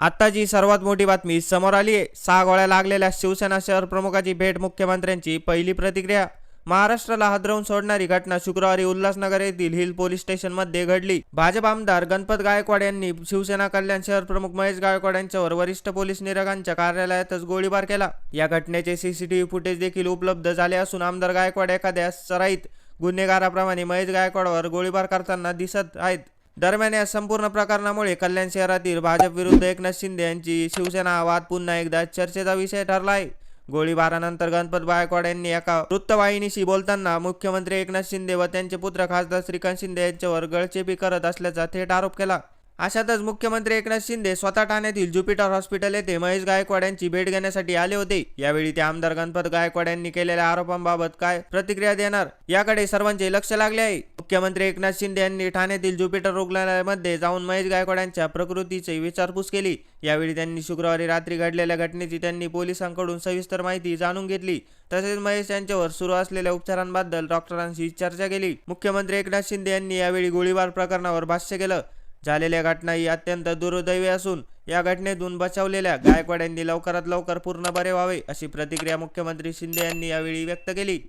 आत्ताची सर्वात मोठी बातमी समोर आली आहे. सहा गोळ्या लागलेल्या शिवसेना शहर प्रमुखाची भेट मुख्यमंत्र्यांची पहिली प्रतिक्रिया. महाराष्ट्राला हादरवून सोडणारी घटना शुक्रवारी उल्हासनगर येथील हिल पोलीस स्टेशनमध्ये घडली. भाजप आमदार गणपत गायकवाड यांनी शिवसेना कल्याण शहर प्रमुख महेश गायकवाड यांच्यावर वरिष्ठ पोलीस निरीक्षकांच्या कार्यालयातच गोळीबार केला. या घटनेचे सीसीटीव्ही फुटेज देखील उपलब्ध झाले असून आमदार गायकवाड एखाद्या सराईत गुन्हेगाराप्रमाणे महेश गायकवाडवर गोळीबार करताना दिसत आहेत. दरम्यान या संपूर्ण प्रकरणामुळे कल्याण शहरातील भाजप विरुद्ध एकनाथ शिंदे यांची शिवसेना वाद पुन्हा एकदा चर्चेचा विषय ठरला आहे गोळीबारानंतर गणपत गायकवाड यांनी एका वृत्तवाहिनीशी बोलताना मुख्यमंत्री एकनाथ शिंदे व त्यांचे पुत्र खासदार श्रीकांत शिंदे यांच्यावर गळचेपी करत असल्याचा थेट आरोप केला. अशातच मुख्यमंत्री एकनाथ शिंदे स्वतः ठाण्यातील ज्युपिटर हॉस्पिटल येथे महेश गायकवाड यांची भेट घेण्यासाठी आले होते. यावेळी ते आमदार गणपत गायकवाड यांनी केलेल्या आरोपांबाबत काय प्रतिक्रिया देणार याकडे सर्वांचे लक्ष लागले आहे. मुख्यमंत्री एकनाथ शिंदे यांनी ठाण्यातील ज्युपिटर रुग्णालयामध्ये जाऊन महेश गायकवाड यांच्या प्रकृतीची विचारपूस केली. यावेळी त्यांनी शुक्रवारी रात्री घडलेल्या घटनेची त्यांनी पोलिसांकडून सविस्तर माहिती जाणून घेतली. तसेच महेश यांच्यावर सुरू असलेल्या उपचारांबद्दल डॉक्टरांशी चर्चा केली. मुख्यमंत्री एकनाथ शिंदे यांनी यावेळी गोळीबार प्रकरणावर भाष्य केलं. झालेल्या घटना ही अत्यंत दुर्दैवी असून या घटनेतून बचावलेल्या गायकवाड यांनी लवकरात लवकर पूर्ण बरे व्हावे अशी प्रतिक्रिया मुख्यमंत्री शिंदे यांनी यावेळी व्यक्त केली.